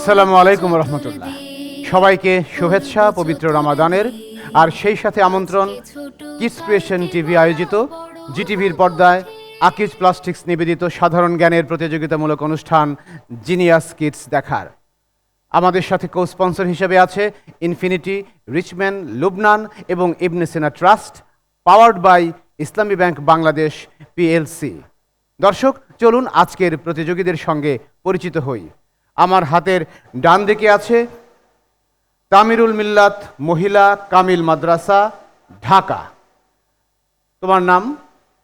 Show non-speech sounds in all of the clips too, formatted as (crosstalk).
আসসালামু আলাইকুম রহমতুল্লাহ। সবাইকে শুভেচ্ছা পবিত্র রমাদানের আর সেই সাথে আমন্ত্রণ কিস ক্রিয়েশন টিভি আয়োজিত জিটিভির পর্দায় আকিজ প্লাস্টিক্স নিবেদিত সাধারণ জ্ঞানের প্রতিযোগিতামূলক অনুষ্ঠান জিনিয়াস কিডস দেখার। আমাদের সাথে কো স্পন্সর হিসেবে আছে ইনফিনিটি রিচম্যান লুবনান এবং Ibn Sina trust powered by Islami bank Bangladesh PLC দর্শক, চলুন আজকের প্রতিযোগীদের সঙ্গে পরিচিত হই। আমার হাতের ডান দিকে আছে তামিরুল মিল্লাত মহিলা কামিল মাদ্রাসা ঢাকা। তোমার নাম?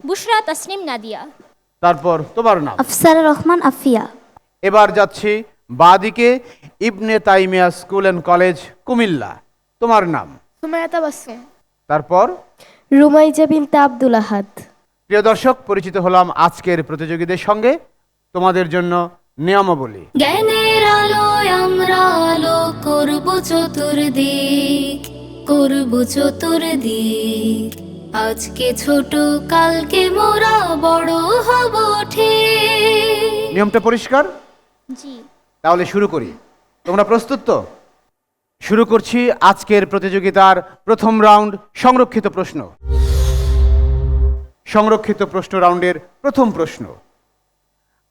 বুশরা তাসনিম নাদিয়া। তারপর তোমার নাম? আফসার রহমান আফিয়া। এবার যাচ্ছি বাদিকে Ibn Taimiya school and college Comilla. তোমার নাম? সুমায়াতা বাসুম তারপর? রুমাইজা বিনতে আব্দুল আহাদ। প্রিয় দর্শক পরিচিত হলাম আজকের প্রতিযোগীদের সঙ্গে। তোমাদের জন্য নিয়মাবলী। আলোয় আমরা আলো করব চতুর্দিক করব চতুর্দিক। আজকে ছোট কালকে মোরা বড় হব ঠিক। নিয়মটা পরিষ্কার? জি। তাহলে শুরু করি। তোমরা প্রস্তুত তো? শুরু করছি আজকের প্রতিযোগিতার প্রথম রাউন্ড সংরক্ষিত প্রশ্ন। সংরক্ষিত প্রশ্ন রাউন্ডের প্রথম প্রশ্ন।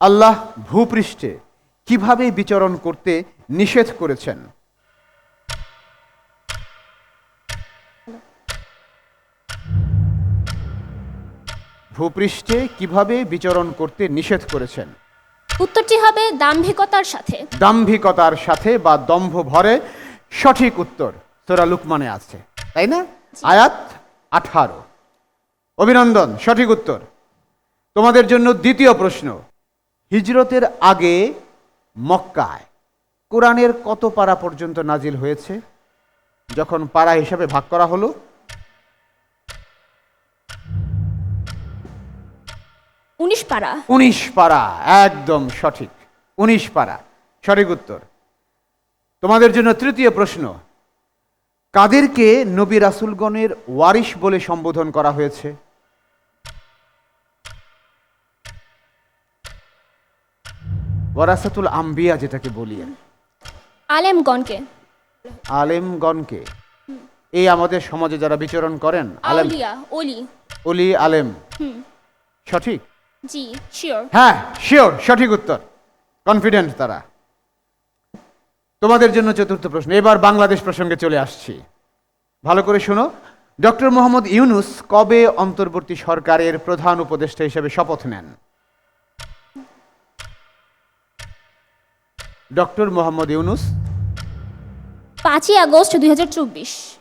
আল্লাহ ভূপৃষ্ঠে কীভাবে বিচরণ করতে নিষেধ করেছেন? ভূপৃষ্ঠে কীভাবে বিচরণ করতে নিষেধ করেছেন? উত্তরটি হবে দাম্ভিকতার সাথে। দাম্ভিকতার সাথে বা দম্ভ ভরে সঠিক উত্তর তোরা লুকমানে আছে তাই না? আয়াত আঠারো। অভিনন্দন সঠিক উত্তর। তোমাদের জন্য দ্বিতীয় প্রশ্ন। হিজরতের আগে মক্কায়। কোরআনের কত পারা পর্যন্ত নাজিল হয়েছে? যখন পাড়া হিসাবে ভাগ করা হলো উনিশ পারা। উনিশ পারা একদম সঠিক। উনিশ পারা। সঠিক উত্তর। তোমাদের জন্য তৃতীয় প্রশ্ন কাদেরকে নবী রাসুলগণের ওয়ারিশ বলে সম্বোধন করা হয়েছে? ওয়ারাসাতুল আম্বিয়া যেটাকে বলি আলেমগণকে। আলেমগণকে। এই আমাদের সমাজে যারা বিচরণ করেন আলেম। অলি অলি আলেম। সঠিক? জি শিওর। হ্যাঁ শিওর সঠিক উত্তর। কনফিডেন্ট তারা। তোমাদের জন্য চতুর্থ প্রশ্ন। এবার বাংলাদেশ প্রসঙ্গে চলে আসছি। ভালো করে শোনো। ডক্টর মোহাম্মদ ইউনুস কবে অন্তর্বর্তী সরকারের প্রধান উপদেষ্টা হিসেবে শপথ নেন? ডক্টর মোহাম্মদ ইউনুস। পাঁচই আগস্ট দুই হাজার চব্বিশ।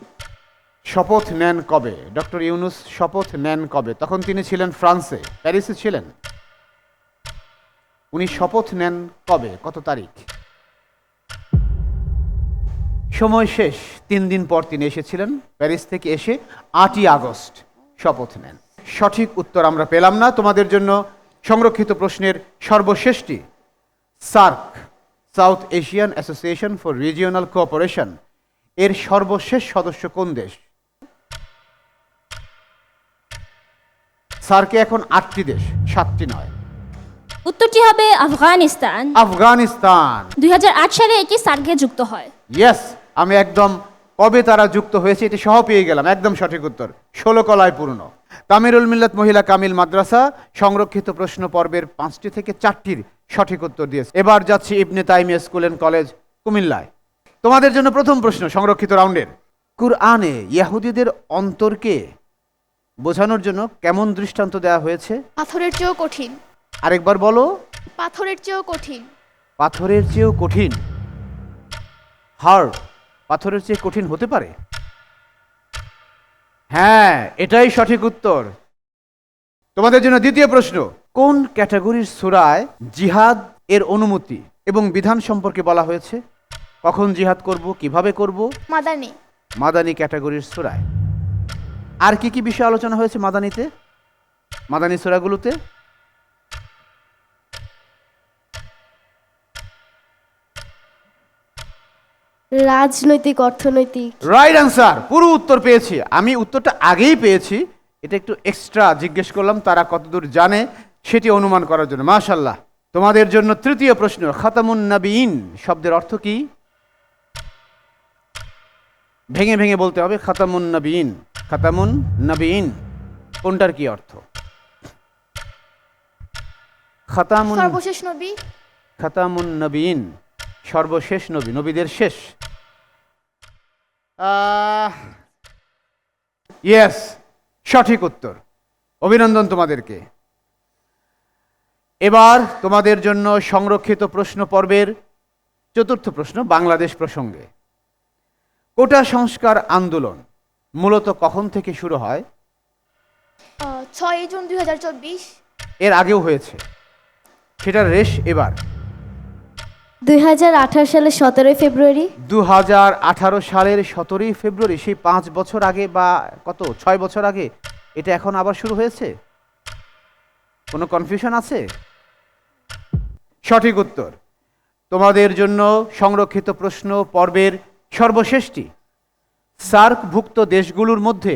শপথ নেন কবে? ডক্টর ইউনুস শপথ নেন কবে? তখন তিনি ছিলেন ফ্রান্সে। প্যারিসে ছিলেন। উনি শপথ নেন কবে? কত তারিখ? সময় শেষ। তিন দিন পর তিনি এসেছিলেন। প্যারিস থেকে এসে আটই আগস্ট শপথ নেন। সঠিক উত্তর আমরা পেলাম না। তোমাদের জন্য সংরক্ষিত প্রশ্নের সর্বশেষটি SAARC south Asian association for regional cooperation. এর সর্বশেষ সদস্য কোন দেশ? সার্কে এখন আটটি দেশ সাতটি নয়। উত্তরটি হবে আফগানিস্তান। আফগানিস্তান। দুই হাজার আট সালে এটি সার্কে যুক্ত হয়। ইয়েস আমি একদম কবে তারা যুক্ত হয়েছে এটি সহ পেয়ে গেলাম একদম সঠিক উত্তর। ষোলো কলায় পূর্ণ। তামিরুল মিল্লাত মহিলা কামিল মাদ্রাসা সংরক্ষিত প্রশ্ন পর্বের পাঁচটি থেকে চারটির সঠিক উত্তর দিয়েছে। এবার যাচ্ছি ইবনে তাইমিয়া স্কুল অ্যান্ড কলেজ কুমিল্লায়। তোমাদের জন্য প্রথম প্রশ্ন সংরক্ষিত রাউন্ডের। কুরআনে ইয়াহুদিদের অন্তরকে বোঝানোর জন্য কেমন দৃষ্টান্ত দেওয়া হয়েছে? পাথরের চেয়েও কঠিন। আরেকবার বলো। পাথরের চেয়েও কঠিন। পাথরের চেয়েও কঠিন? হার্ড পাথরের চেয়ে কঠিন হতে পারে? হ্যাঁ এটাই সঠিক উত্তর। তোমাদের জন্য দ্বিতীয় প্রশ্ন কোন ক্যাটাগরির সুরায় জিহাদ এর অনুমতি এবং বিধান সম্পর্কে বলা হয়েছে? কখন জিহাদ করব কীভাবে করব? মাদানি। মাদানি ক্যাটাগরির সুরায়। আর কি কি বিষয় আলোচনা হয়েছে মাদানিতে? মাদানি সুরাগুলোতে? রাজনৈতিক অর্থনৈতিক। রাইট অ্যান্সার পুরো উত্তর পেয়েছি। আমি উত্তরটা আগেই পেয়েছি। এটা একটু এক্সট্রা জিজ্ঞেস করলাম তারা কতদূর জানে? সেটি অনুমান করার জন্য। মাশাল্লাহ তোমাদের জন্য তৃতীয় প্রশ্ন খাতামুন নবীন শব্দের অর্থ কি? ভেঙে ভেঙে বলতে হবে খাতামুন নবীন খাতামুন নবীন কোনটার কি অর্থ? খাতামুন সর্বশেষ নবী? খাতামুন নবীন সর্বশেষ নবী নবীদের শেষ। ইয়েস সঠিক উত্তর। অভিনন্দন তোমাদেরকে। এবার তোমাদের জন্য সংরক্ষিত প্রশ্ন পর্বের চতুর্থ প্রশ্ন বাংলাদেশ প্রসঙ্গে। কোটা সংস্কার আন্দোলন মূলত কখন থেকে শুরু হয়? ছয় জুন দুই হাজার চব্বিশ। এর আগেও হয়েছে। সেটার রেশ এবার। দুই হাজার আঠারো সালের সতেরোই ফেব্রুয়ারি। দু হাজার আঠারো সালের সতেরোই ফেব্রুয়ারি সেই পাঁচ বছর আগে বা কত ছয় বছর আগে এটা এখন আবার শুরু হয়েছে? কোনো কনফিউশন আছে? সঠিক উত্তর। তোমাদের জন্য সংরক্ষিত প্রশ্ন পর্বের সর্বশেষটি। সার্কভুক্ত দেশগুলোর মধ্যে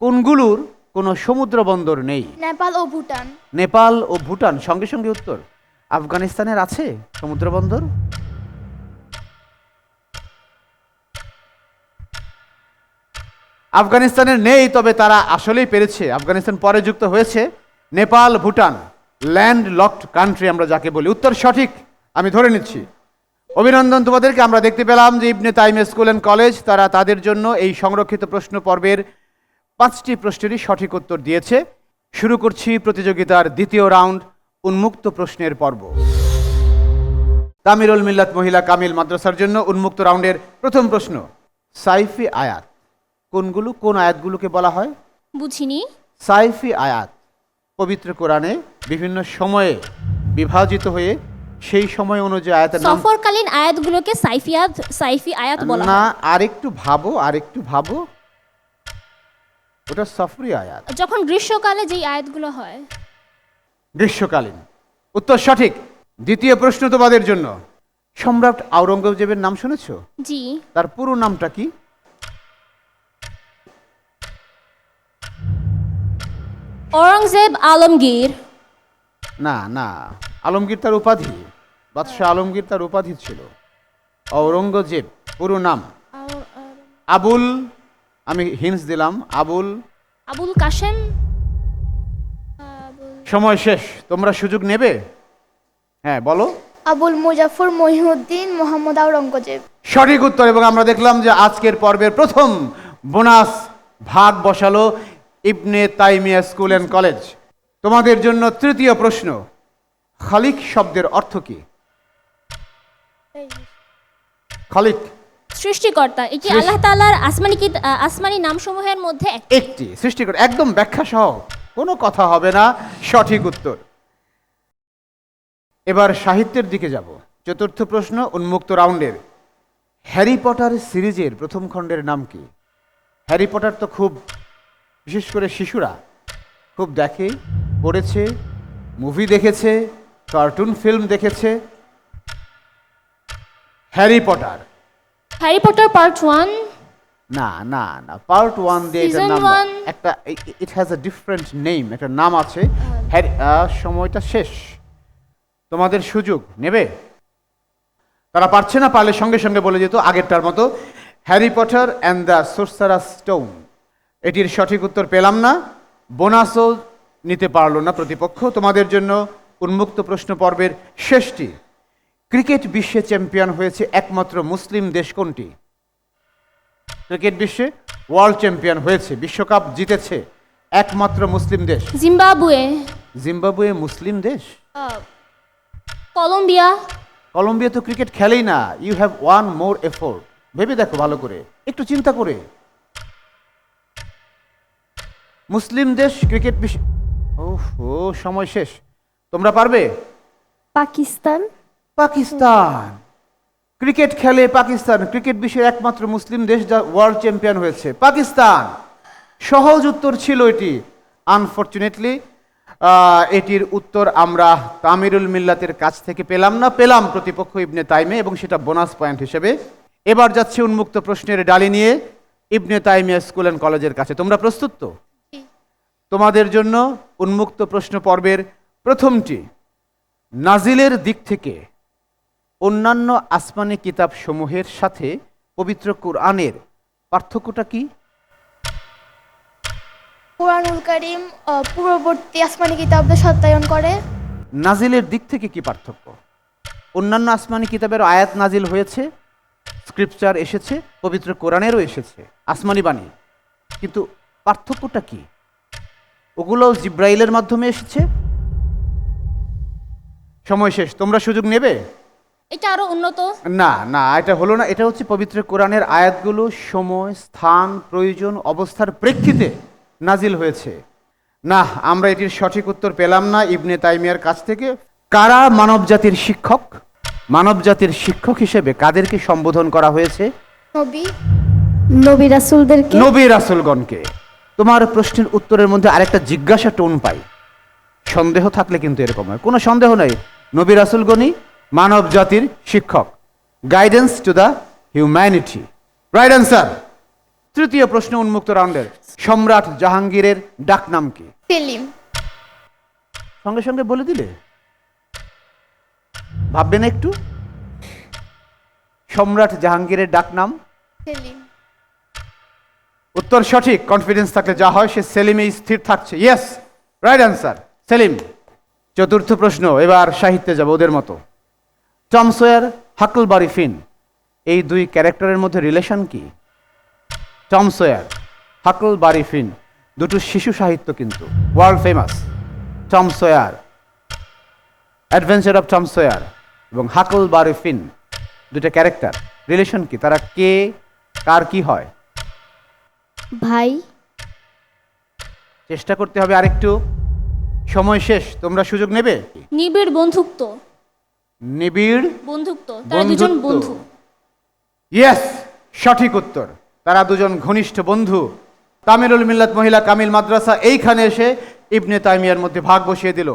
কোনগুলোর কোনো সমুদ্র বন্দর নেই? নেপাল ও ভুটান। নেপাল ও ভুটান সঙ্গে সঙ্গে উত্তর। আফগানিস্তানের আছে সমুদ্র বন্দর আফগানিস্তানের নেই তবে তারা আসলেই পেরেছে। আফগানিস্তান পরে যুক্ত হয়েছে। Nepal Bhutan landlocked country আমরা যাকে বলি। উত্তর সঠিক আমি ধরে নিচ্ছি। অভিনন্দন তোমাদেরকে আমরা দেখতে পেলাম যে Ibne Taim school and college তারা তাদের জন্য এই সংরক্ষিত প্রশ্ন পর্বের পাঁচটি প্রশ্নেরই সঠিক উত্তর দিয়েছে। শুরু করছি প্রতিযোগিতার দ্বিতীয় রাউন্ড উন্মুক্ত প্রশ্নের পর্ব। তামিরুল মিল্লাত মহিলা কামিল মাদ্রাসার জন্য উন্মুক্ত রাউন্ডের প্রথম প্রশ্ন সাইফি আয়াত। কোনগুলো কোন আয়াতগুলোকে বলা হয়? বুঝিনি। সাইফি আয়াত। পবিত্র কোরআনে বিভিন্ন সময়ে বিভাজিত হয়ে সেই সময় অনুযায়ী আয়াতের নাম সফরকালীন আয়াতগুলোকে সাইফিয়াত সাইফি আয়াত বলা না আরেকটু ভাবো আরেকটু ভাবো। ওটা সফরি আয়াত। যখন গ্রীষ্মকালে যেই আয়াতগুলো হয়। গ্রীষ্মকালীন। উত্তর সঠিক। দ্বিতীয় প্রশ্ন তোমাদের জন্য। সম্রাট আওরঙ্গজেবের নাম শুনেছ? জি। তার পুরো নামটা কি? ঔরঙ্গজেব আলমগীর না না আলমগীর তার উপাধি। বাদশাহ আলমগীর তার উপাধি ছিল। ঔরঙ্গজেব পুরো নাম। আবুল আমি হিন্স দিলাম আবুল। আবুল কাশেম। সময় শেষ তোমরা সুযোগ নেবে? হ্যাঁ বলো। আবুল মুজাফর মহিউদ্দিন মোহাম্মদ আওরঙ্গজেব। সঠিক উত্তর এবং আমরা দেখলাম যে আজকের পর্বের প্রথম বোনাস ভাগ বসালো Ibn Taimiya school and college. তোমাদের জন্য তৃতীয় প্রশ্ন খালিক শব্দের অর্থ কি? খালিক। সৃষ্টিকর্তা এটি আল্লাহ তাআলার আসমানি কি আসমানি নামসমূহের মধ্যে একটি সৃষ্টিকর একদম ব্যাখ্যা সহ কোনো কথা হবে না সঠিক উত্তর। এবার সাহিত্যের দিকে যাব। চতুর্থ প্রশ্ন উন্মুক্ত রাউন্ডের। হ্যারি পটার সিরিজের প্রথম খণ্ডের নাম কি? হ্যারি পটার তো খুব বিশেষ করে শিশুরা। খুব দেখে পড়েছে মুভি দেখেছে কার্টুন ফিল্ম দেখেছে। Harry Potter Harry Potter part one না না না পার্ট ওয়ান দিয়ে এটার নাম একটা it has a different name একটা নাম আছে। হ্যারি সময়টা শেষ। তোমাদের সুযোগ নেবে? তারা পারছে না পারলে সঙ্গে সঙ্গে বলে যেত আগেরটার মতো Harry Potter and the sorcerer's stone এটির সঠিক উত্তর পেলাম না। বোনাসও নিতে পারল না প্রতিপক্ষ। তোমাদের জন্য উন্মুক্ত প্রশ্ন পর্বের শেষটি। ক্রিকেট বিশ্বে চ্যাম্পিয়ন হয়েছে একমাত্র মুসলিম দেশ কোনটি? ক্রিকেট বিশ্বে ওয়ার্ল্ড চ্যাম্পিয়ন হয়েছে বিশ্বকাপ জিতেছে একমাত্র মুসলিম দেশ। জিম্বাবুয়ে। জিম্বাবুয়ে মুসলিম দেশ? কলম্বিয়া। কলম্বিয়া তো ক্রিকেট খেলেই না। You have one more effort ভেবে দেখো ভালো করে। একটু চিন্তা করে। মুসলিম দেশ ক্রিকেট বিশ্ব ও সময় শেষ। তোমরা পারবে? পাকিস্তান। পাকিস্তান। ক্রিকেট খেলে পাকিস্তান। ক্রিকেট বিশ্বের একমাত্র মুসলিম দেশ যা ওয়ার্ল্ড চ্যাম্পিয়ন হয়েছে পাকিস্তান। সহজ উত্তর ছিল এটি। আনফর্চুনেটলি এটির উত্তর আমরা তামিরুল মিল্লাতের কাছ থেকে পেলাম না। পেলাম প্রতিপক্ষ ইবনে তাইমে এবং সেটা বোনাস পয়েন্ট হিসেবে। এবার যাচ্ছে উন্মুক্ত প্রশ্নের ডালি নিয়ে ইবনে তাইমিয়া স্কুল অ্যান্ড কলেজের কাছে। তোমরা প্রস্তুত তো? তোমাদের জন্য উন্মুক্ত প্রশ্ন পর্বের প্রথমটি নাজিলের দিক থেকে অন্যান্য আসমানি কিতাব সমূহের সাথে পবিত্র কোরআনের পার্থক্যটা কি? কোরআনুল করিম পূর্ববর্তী আসমানি কিতাবদের সত্যায়ন করে। নাজিলের দিক থেকে কি পার্থক্য? অন্যান্য আসমানি কিতাবের আয়াত নাজিল হয়েছে স্ক্রিপচার এসেছে পবিত্র কোরআনেরও এসেছে আসমানি বাণী। কিন্তু পার্থক্যটা কি? ওগুলো জিব্রাইলের মাধ্যমে এসেছে? সময় শেষ তোমরা সুযোগ নেবে? এটা আরও উন্নত? না না এটা হলো না এটা হচ্ছে পবিত্র কোরআনের আয়াতগুলো সময় স্থান প্রয়োজন অবস্থার প্রেক্ষিতে নাজিল হয়েছে। না আমরা এটির সঠিক উত্তর পেলাম না ইবনে তাইমিয়ার কাছ থেকে। কারা মানবজাতির শিক্ষক? মানবজাতির শিক্ষক হিসেবে কাদেরকে সম্বোধন করা হয়েছে? নবী নবী রাসুলদেরকে? নবী রাসুলগণকে। তোমার প্রশ্নের উত্তরের মধ্যে আরেকটা জিজ্ঞাসা টোন পাই। সন্দেহ থাকলে কিন্তু এরকম হয়। কোনো সন্দেহ নেই। নবী রাসুলগণই মানব জাতির শিক্ষক। Guidance to the humanity right answer তৃতীয় প্রশ্ন উন্মুক্ত রাউন্ডের। সম্রাট জাহাঙ্গীরের ডাকনাম কি? সেলিম। সঙ্গে সঙ্গে বলে দিলে? ভাববেন একটু? সম্রাট জাহাঙ্গীরের ডাকনাম? সেলিম। উত্তর সঠিক কনফিডেন্স থাকলে যা হয়, সে সেলিমেই স্থির থাকছে। Yes right answer Salim. চতুর্থ প্রশ্ন, এবার সাহিত্যে যাব ওদের মতো। টম সোয়ার হাকলবারি ফিন, এই দুই ক্যারেক্টারের মধ্যে রিলেশন কি? টম সোয়ার হাকলবারি ফিন, দুটো শিশু সাহিত্য কিন্তু world famous Tom Sawyer adventure of Tom Sawyer এবং হাকলবারি ফিন, দুটো ক্যারেক্টার। রিলেশন কি? তারা কে, কার কি হয়? ভাই। চেষ্টা করতে হবে আরেকটু। সময় শেষ তোমরা সুযোগ নেবে? নিবিড় বন্ধুত্ব। নিবিড় বন্ধুত্ব তারা দুজন বন্ধু। ইয়েস সঠিক উত্তর। তারা দুজন ঘনিষ্ঠ বন্ধু। তামিরুল মিল্লাত মহিলা কামিল মাদ্রাসা এইখানে এসে ইবনে তাইমিয়ার মধ্যে ভাগ বসিয়ে দিল।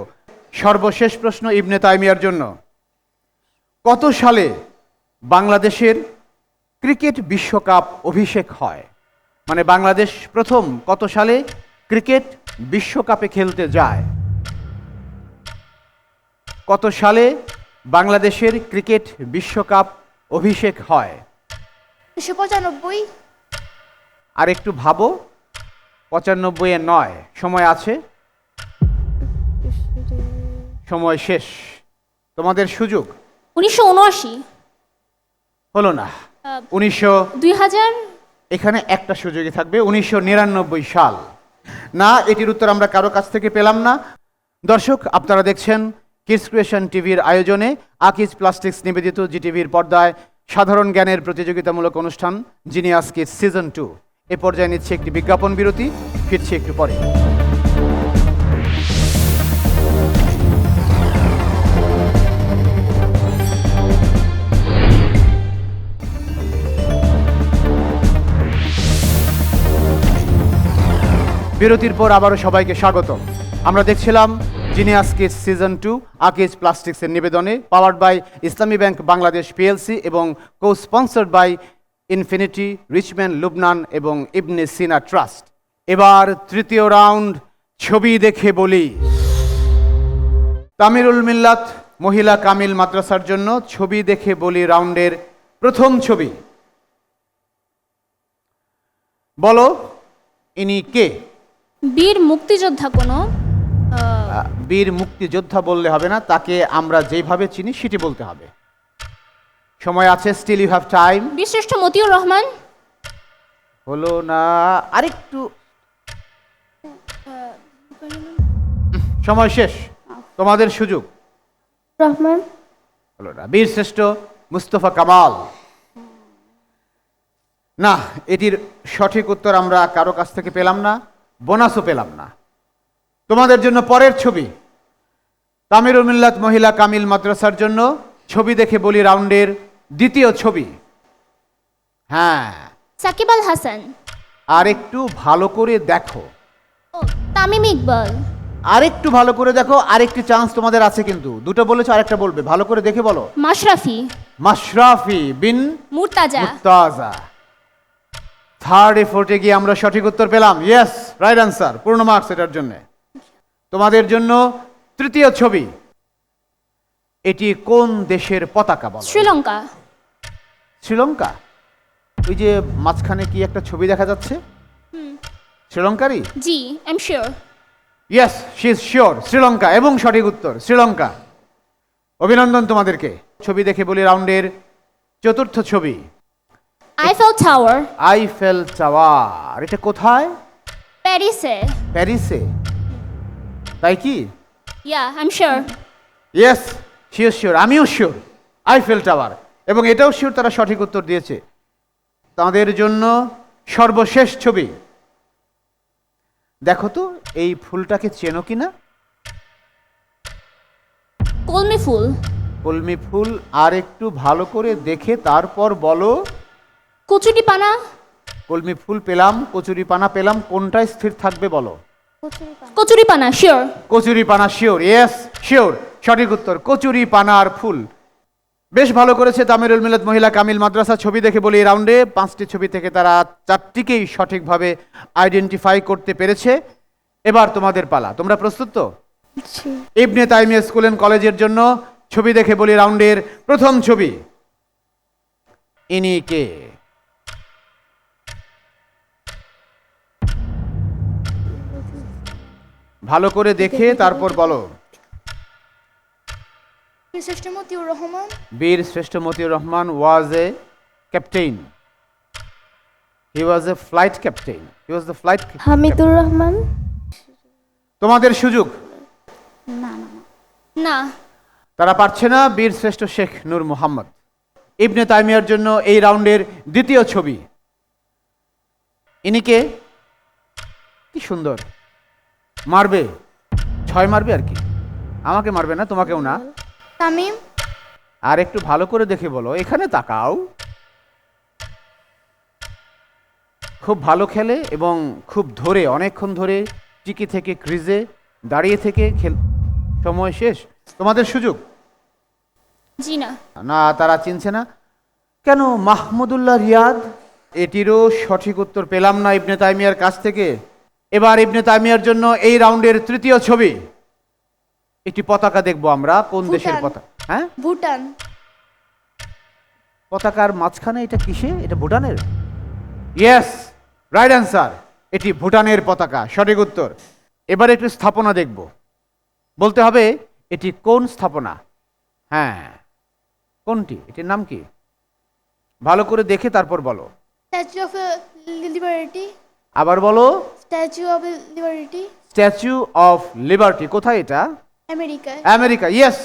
সর্বশেষ প্রশ্ন ইবনে তাইমিয়ার জন্য। কত সালে বাংলাদেশের ক্রিকেট বিশ্বকাপ অভিষেক হয়? মানে বাংলাদেশ প্রথম কত সালে ক্রিকেট বিশ্বকাপে খেলতে যায়? কত সালে বাংলাদেশের ক্রিকেট বিশ্বকাপ অভিষেক হয়? পঁচানব্বই। আর একটু ভাবো পঁচানব্বই এ নয় সময় আছে? সময় শেষ। তোমাদের সুযোগ? উনিশশো উনআশি। হলো না। উনিশশো দুই হাজার এখানে একটা সুযোগই থাকবে, উনিশশো নিরানব্বই সাল। না, এটির উত্তর আমরা কারও কাছ থেকে পেলাম না। দর্শক, আপনারা দেখছেন কিস ক্রিয়েশন টিভির আয়োজনে আকিজ প্লাস্টিক্স নিবেদিত জি টিভির পর্দায় সাধারণ জ্ঞানের প্রতিযোগিতামূলক অনুষ্ঠান জিনিয়াস কিডস সিজন টু এ পর্যায়ে নিচ্ছে একটি বিজ্ঞাপন বিরতি, ফিরছি একটু পরে। বিরতির পর আবারও সবাইকে স্বাগত আমরা দেখছিলাম genius kids season two Akij প্লাস্টিক্সের নিবেদনে powered by Islami bank Bangladesh PLC এবং co sponsored by infinity Richman Lubnan এবং ইবনে সিনা ট্রাস্ট এবার তৃতীয় রাউন্ড ছবি দেখে বলি। তামিরুল মিল্লাত, মহিলা কামিল মাদ্রাসার জন্য ছবি দেখে বলি রাউন্ডের প্রথম ছবি। বলো, ইনি কে? বীর মুক্তিযোদ্ধা কোনো বীর মুক্তিযোদ্ধা বললে হবে না তাকে আমরা যেভাবে চিনি সেটি বলতে হবে। সময় আছে স্টিল ইউ হ্যাভ টাইম বীরশ্রেষ্ঠ মতিউর রহমান। হলো না আরেকটু। সময় শেষ তোমাদের সুযোগ। রহমান। হলো না বীর শ্রেষ্ঠ মুস্তফা কামাল। না এটির সঠিক উত্তর আমরা কারও কাছ থেকে পেলাম না। বোনাসও পেলাম না। তোমাদের জন্য পরের ছবি। তামিরুল মিল্লাত মহিলা কামিল মাদ্রাসার জন্য ছবি দেখে বলি রাউন্ডের দ্বিতীয় ছবি। হ্যাঁ। সাকিব আল হাসান। আর একটু ভালো করে দেখো। তামিম ইকবাল। আরেকটু ভালো করে দেখো আর আরেকটি চান্স তোমাদের আছে কিন্তু। দুটো বলেছ আরেকটা বলবে। ভালো করে দেখে বলো। মাশরাফি। মাশরাফি বিন মুর্তাজা। মুত্তাজা থার্ড এফোর্টে গিয়ে আমরা সঠিক উত্তর পেলাম। ইয়েস রাইট আনসার পূর্ণ মার্কস এটার জন্য। তোমাদের জন্য তৃতীয় ছবি। এটি কোন দেশের পতাকা বলো? শ্রীলঙ্কা। শ্রীলঙ্কা? ওই যে মাঝখানে কি একটা ছবি দেখা যাচ্ছে? শ্রীলঙ্কারই? জি I am sure yes she is sure Sri Lanka এবং সঠিক উত্তর শ্রীলঙ্কা। অভিনন্দন তোমাদেরকে। ছবি দেখে বলি রাউন্ডের চতুর্থ ছবি। আইফেল টাওয়ার আইফেল টাওয়ার এটা কোথায়? প্যারিসে প্যারিসে তাই কি? Yeah I am sure yes sure sure আমিও শিওর আইফেল টাওয়ার এবং এটাও শিওর তারা সঠিক উত্তর দিয়েছে। তাদের জন্য সর্বশেষ ছবি। দেখো তো এই ফুলটাকে চেনো কি না কলমি ফুল কলমি ফুল আর একটু ভালো করে দেখে তারপর বলো। কচুটি পানা। কলমি ফুল পেলাম কচুরি পানা পেলাম কোনটায় স্থির থাকবে বলো? কচুরি পানা। শিওর কচুরি পানা শিওর ইয়েস শিওর সঠিক উত্তর কচুরি পানা আর ফুল। বেশ ভালো করেছে তামিরুল মিলাদ মহিলা কামিল মাদ্রাসা ছবি দেখে বলি এই রাউন্ডে পাঁচটি ছবি থেকে তারা চারটিকেই সঠিকভাবে আইডেন্টিফাই করতে পেরেছে। এবার তোমাদের পালা তোমরা প্রস্তুত তো? ইবনে তাইমিয়া স্কুল অ্যান্ড কলেজের জন্য ছবি দেখে বলি রাউন্ডের প্রথম ছবি। ইনি কে? ভালো করে দেখে তারপর বলো। শ্রেষ্ঠ মতিউর রহমান? বীর শ্রেষ্ঠ Motiur Rahman was a captain he was a flight captain he was the flight Hamidur Rahman? তোমাদের সুযোগ। না তারা পারছে না বীর শ্রেষ্ঠ শেখ নূর মোহাম্মদ। ইবনে তাইমিয়ার জন্য এই রাউন্ডের দ্বিতীয় ছবি। ইনিকে কি সুন্দর। মারবে? ছয় মারবে আর কি। আমাকে মারবে না তোমাকেও না। তামিম? আর একটু ভালো করে দেখে বলো এখানে তাকাও। খুব ভালো খেলে এবং খুব ধরে অনেকক্ষণ ধরে টিকি থেকে ক্রিজে দাঁড়িয়ে থেকে খেল সময় শেষ? তোমাদের সুযোগ? জি না। না তারা চিনছে না। কেন মাহমুদুল্লাহ রিয়াদ? এটিরও সঠিক উত্তর পেলাম না ইবনে তাইমিয়ার কাছ থেকে। এবার ইবনে তাইমিয়ার জন্য এই রাউন্ডের তৃতীয় ছবি। একটি পতাকা দেখব আমরা কোন দেশের পতাকা? হ্যাঁ? ভুটান। পতাকার মাঝখানে এটা কিসে? এটা ভুটানের? ইয়েস রাইট অ্যান্সার এটি ভুটানের পতাকা সঠিক উত্তর। এবার একটি স্থাপনা দেখব। বলতে হবে এটি কোন স্থাপনা? হ্যাঁ। কোনটি? এটির নাম কি? ভালো করে দেখে তারপর বলো। স্ট্যাচু অফ লিবার্টি আবার বলো। Statue of liberty statue of liberty কোথায় এটা? আমেরিকায় আমেরিকা ইয়েস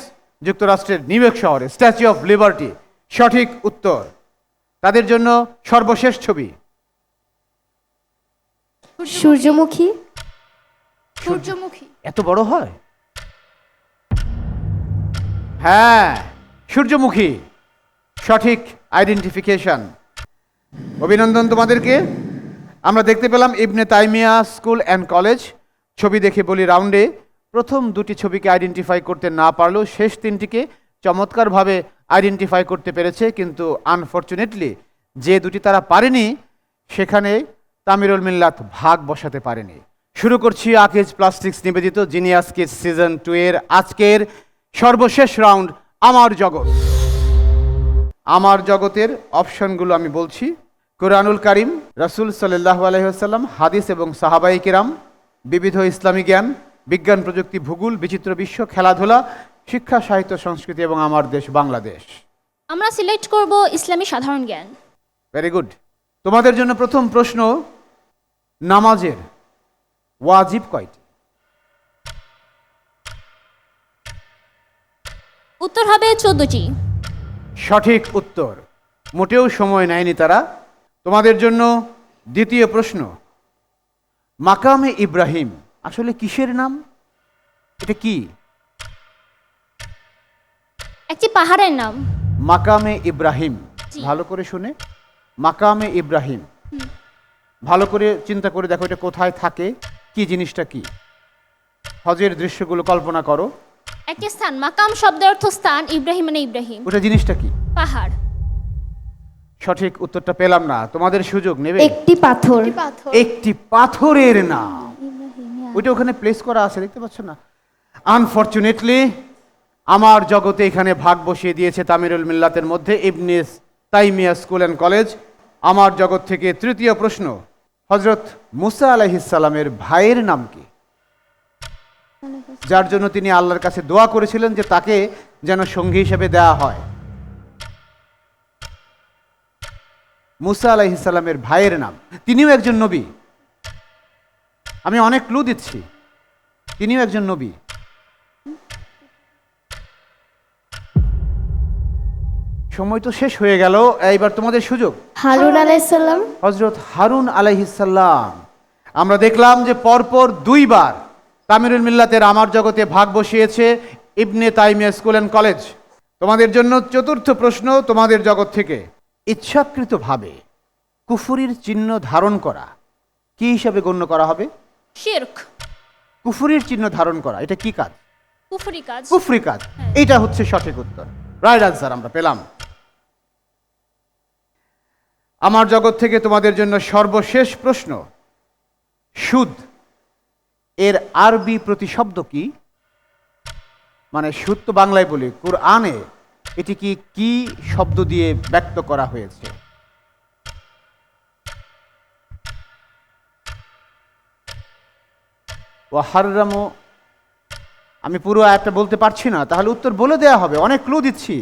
যুক্তরাষ্ট্রের নিউ ইয়র্ক শহরে। স্ট্যাচু অফ লিবার্টি সঠিক উত্তর। তাদের জন্য সর্বশেষ ছবি। সূর্যমুখী। সূর্যমুখী। এত বড় হয়? হ্যাঁ সূর্যমুখী। সঠিক আইডেন্টিফিকেশন অভিনন্দন তোমাদেরকে। আমরা দেখতে পেলাম Ibne Taimiya school and college. ছবি দেখে বলি রাউন্ডে। প্রথম দুটি ছবিকে আইডেন্টিফাই করতে না পারলেও শেষ তিনটিকে চমৎকারভাবে আইডেন্টিফাই করতে পেরেছে। কিন্তু আনফর্চুনেটলি যে দুটি তারা পারেনি, সেখানে তামিরুল মিল্লাত ভাগ বসাতে পারেনি। শুরু করছি আকেজ প্লাস্টিক্স নিবেদিত জিনিয়াস কিজ সিজন টু এর আজকের সর্বশেষ রাউন্ড আমার জগৎ। আমার জগতের অপশনগুলো আমি বলছি। কোরআনুল কারিম রাসূল সাল্লাহ আলহিহাল্লাম হাদিস এবং সাহাবাই কিরাম বিবিধ ইসলামী জ্ঞান বিজ্ঞান প্রযুক্তি ভূগোল বিচিত্র বিশ্ব খেলাধুলা শিক্ষা সাহিত্য সংস্কৃতি এবং আমার দেশ বাংলাদেশ। আমরা সিলেক্ট করব ইসলামী সাধারণ জ্ঞান। ভেরি গুড তোমাদের জন্য প্রথম প্রশ্ন নামাজের ওয়াজিব কয়টি? উত্তর হবে চোদ্দটি। সঠিক উত্তর। মোটেও সময় নেয়নি তারা। তোমাদের জন্য দ্বিতীয় প্রশ্ন। মাকামে ইব্রাহিম আসলে কিসের নাম? এটা কি? একটি পাহাড়ের নাম। মাকামে ইব্রাহিম। ভালো করে শুনে। মাকামে ইব্রাহিম। ভালো করে চিন্তা করে দেখো এটা কোথায় থাকে কি জিনিসটা কি। হজের দৃশ্যগুলো কল্পনা করো। একটি স্থান মাকাম শব্দের অর্থ স্থান ইব্রাহিম মানে ইব্রাহিম। ওটা জিনিসটা কি? পাহাড়। সঠিক উত্তরটা পেলাম না। তোমাদের সুযোগ নেবে? একটি পাথর। একটি পাথরের নাম। ওইটা ওখানে প্লেস করা আছে দেখতে পাচ্ছ না? আনফর্চুনেটলি আমার জগতে এখানে ভাগ বসিয়ে দিয়েছে তামিরুল মিল্লাতের মধ্যে Ibne Taimiya school and college. আমার জগৎ থেকে তৃতীয় প্রশ্ন হজরত মুসা আলাইহিসাল্লামের ভাইয়ের নাম কি? যার জন্য তিনি আল্লাহর কাছে দোয়া করেছিলেন যে তাকে যেন সঙ্গী হিসেবে দেয়া হয়। মুসা আলাইহিসাল্লামের ভাইয়ের নাম। তিনিও একজন নবী। আমি অনেক ক্লু দিচ্ছি। তিনিও একজন নবী। সময় তো শেষ হয়ে গেল এইবার তোমাদের সুযোগ। হারুন আলাইসাল্লাম হজরত হারুন আলাইহিসাল্লাম আমরা দেখলাম যে পরপর দুইবার তামিরুল মিল্লাতের আমার জগতে ভাগ বসিয়েছে Ibne Taimiya school and college. তোমাদের জন্য চতুর্থ প্রশ্ন তোমাদের জগৎ থেকে। ইচ্ছাকৃতভাবে কুফুরির চিহ্ন ধারণ করা কি হিসাবে গণ্য করা হবে? শির্ক। কুফুরির চিহ্ন ধারণ করা এটা কি কাজ? কুফরি কাজ। কুফরি কাজ। এইটা হচ্ছে সঠিক উত্তর। রাইট আনসার আমরা পেলাম। আমার জগৎ থেকে তোমাদের জন্য সর্বশেষ প্রশ্ন সুদ। এর আরবি প্রতিশব্দ কি? মানে সুদ তো বাংলায় বলি কোরআনে এটি কি কি শব্দ দিয়ে ব্যক্ত করা হয়েছে? ও হাররামো আমি পুরো একটা বলতে পারছি না তাহলে উত্তর বলে দেয়া হবে অনেক ক্লু দিচ্ছি।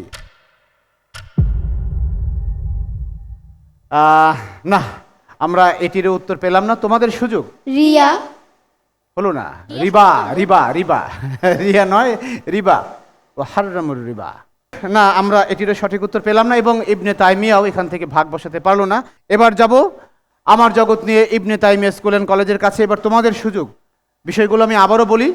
না আমরা এটির উত্তর পেলাম না তোমাদের সুযোগ। রিয়া। হলো না রিবা রিবা রিবা। (laughs) রিয়া নয় রিবা। ও হাররামুর রিবা। না আমরা এটিরও সঠিক উত্তর পেলাম না এবং ইবনে তাইমিয়াও এখান থেকে ভাগ বসাতে পারল না। এবার যাব আমার জগৎ নিয়ে ইবনে তাইমিয়া স্কুল অ্যান্ড কলেজের কাছে। এবার তোমাদের সুযোগ। বিষয়গুলো আমি আবারও বলি।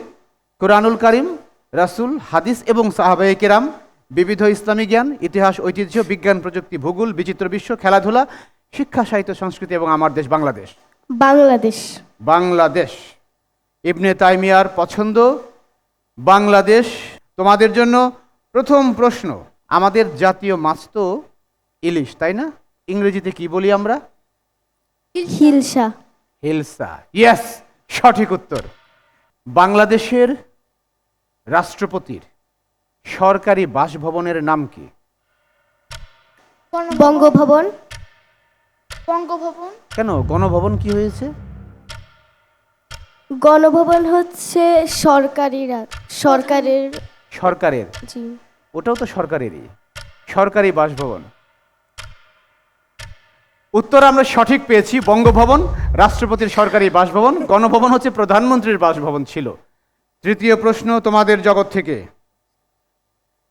কোরআনুল কারিম রাসূল হাদিস এবং সাহাবায়ে কেরাম বিবিধ ইসলামী জ্ঞান ইতিহাস ঐতিহ্য বিজ্ঞান প্রযুক্তি ভূগোল বিচিত্র বিশ্ব খেলাধুলা শিক্ষা সাহিত্য সংস্কৃতি এবং আমার দেশ বাংলাদেশ। বাংলাদেশ। বাংলাদেশ। ইবনে তাইমিয়ার পছন্দ বাংলাদেশ। তোমাদের জন্য প্রথম প্রশ্ন আমাদের জাতীয় মাছ তো ইলিশ তাই না? ইংরেজিতে কি বলি আমরা? হিলসা। হিলসা ইয়েস সঠিক উত্তর। বাংলাদেশের রাষ্ট্রপতির সরকারি বাসভবনের নাম কি? বঙ্গভবন। বঙ্গভবন। কেন গণভবন কি হয়েছে? গণভবন হচ্ছে সরকারি সরকারের সরকারের। জি। ওটাও তো সরকারেরই সরকারি বাসভবন। উত্তর আমরা সঠিক পেয়েছি বঙ্গভবন রাষ্ট্রপতির সরকারি বাসভবন গণভবন হচ্ছে প্রধানমন্ত্রীর বাসভবন ছিল। তৃতীয় প্রশ্ন তোমাদের জগৎ থেকে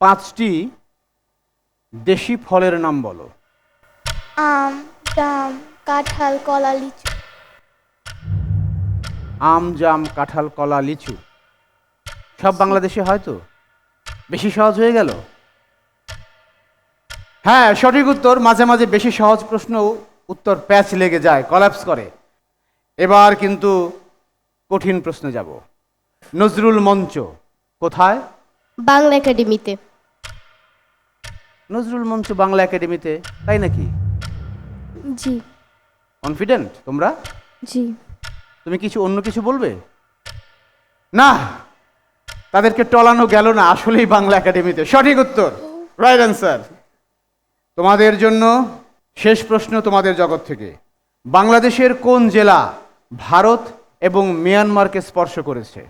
পাঁচটি দেশি ফলের নাম বলো। আম জাম কাঁঠাল কলা লিচু। আম জাম কাঁঠাল কলা লিচু। সব বাংলাদেশে হয়তো বেশি সহজ হয়ে গেল? হ্যাঁ সঠিক উত্তর মাঝে মাঝে বেশি সহজ প্রশ্ন উত্তর প্যাচ লেগে যায় কলাপস করে। এবার কিন্তু কঠিন প্রশ্নে যাব। নজরুল মঞ্চ কোথায়? বাংলা একাডেমিতে। নজরুল মঞ্চ বাংলা একাডেমিতে তাই নাকি? জি। কনফিডেন্ট তোমরা? জি। তুমি কিছু অন্য কিছু বলবে? না! তাদেরকে টলানো গেল না আসলেই বাংলা একাডেমিতে। সঠিক উত্তর রাইট অ্যান্সার তোমাদের জন্য শেষ প্রশ্ন তোমাদের জগৎ থেকে। বাংলাদেশের কোন জেলা ভারত এবং মিয়ানমারকে স্পর্শ করেছে?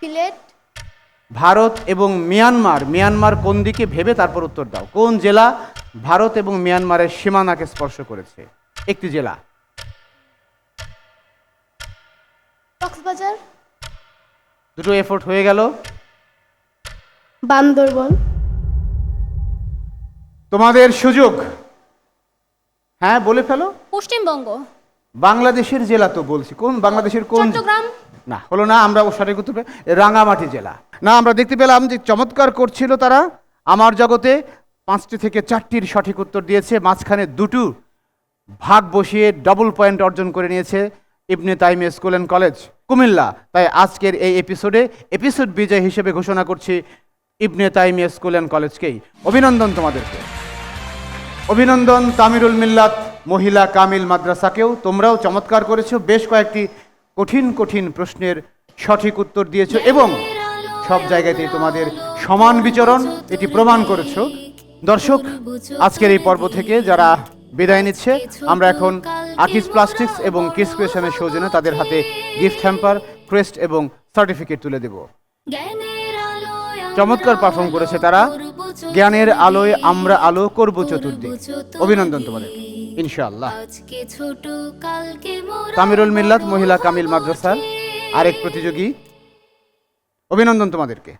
সিলেট। ভারত এবং মিয়ানমার মিয়ানমার কোন দিকে ভেবে তারপর উত্তর দাও। কোন জেলা ভারত এবং মিয়ানমারের সীমানাকে স্পর্শ করেছে? একটি জেলা। কক্সবাজার। দুটো এফোর্ট হয়ে গেল। বান্দরবন। তোমাদের সুযোগ। হ্যাঁ বলে ফেলো। পশ্চিমবঙ্গ। বাংলাদেশের জেলা তো বলছি। কোন বাংলাদেশের কোন চট্টগ্রাম। না হলো না আমরা ও সঠিক উত্তর রাঙামাটি জেলা। না আমরা দেখতে পেলাম যে চমৎকার করছিল তারা। আমার জগতে পাঁচটি থেকে চারটির সঠিক উত্তর দিয়েছে। মাঝখানে দুটো ভাগ বসিয়ে ডবল পয়েন্ট অর্জন করে নিয়েছে Ibne Taimiya school and college Comilla. তাই আজকের এই এপিসোডে এপিসোড বিজয় হিসেবে ঘোষণা করছি ইবনে তাইমিয়া স্কুল অ্যান্ড কলেজকেই। অভিনন্দন তোমাদেরকে। অভিনন্দন তামিরুল মিল্লাত মহিলা কামিল মাদ্রাসাকেও। তোমরাও চমৎকার করেছ, বেশ কয়েকটি কঠিন কঠিন প্রশ্নের সঠিক উত্তর দিয়েছ এবং সব জায়গাতে তোমাদের সমান বিচরণ এটি প্রমাণ করেছ। দর্শক, আজকের এই পর্ব থেকে যারা বিদায় নিচ্ছে। আমরা এখন আকিস প্লাস্টিক্স এবং কিস ক্রিয়েশনের সৌজন্যে তাদের হাতে গিফট হ্যাম্পার ক্রেস্ট এবং সার্টিফিকেট তুলে দেব। চমৎকার পারফর্ম করেছে তারা। জ্ঞানের আলোয় আমরা আলো করব চতুর্দিক। অভিনন্দন তোমাদের। ইনশাআল্লাহ। তামিরুল মিল্লাত মহিলা কামিল মাদ্রাসার আরেক প্রতিযোগী। অভিনন্দন তোমাদেরকে।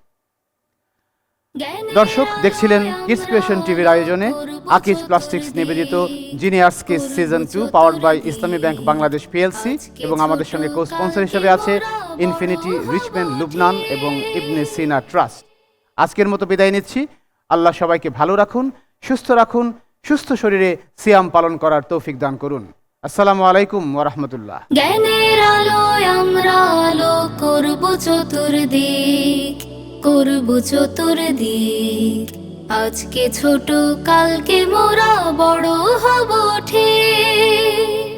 দর্শক, দেখছিলেন কিস টিভির আয়োজনে আকিজ প্লাস্টিক্স নিবেদিত genius kids season two powered by Islami bank Bangladesh PLC এবং আমাদের সঙ্গে কো স্পন্সর হিসেবে আছে ইনফিনিটি রিচম্যান লুবনান এবং ইবনে সিনা ট্রাস্ট আজকের মতো বিদায় নিচ্ছি। আল্লাহ সবাইকে ভালো রাখুন, সুস্থ রাখুন, সুস্থ শরীরে সিয়াম পালন করার তৌফিক দান করুন। আসসালামু আলাইকুম ওরহমতুল্লাহ জ্ঞানের আলোয় আমরা আলো চতুর্দিক। করব চতুর্দিক। আজকে ছোট কালকে মোরা বড় হব ঠিক।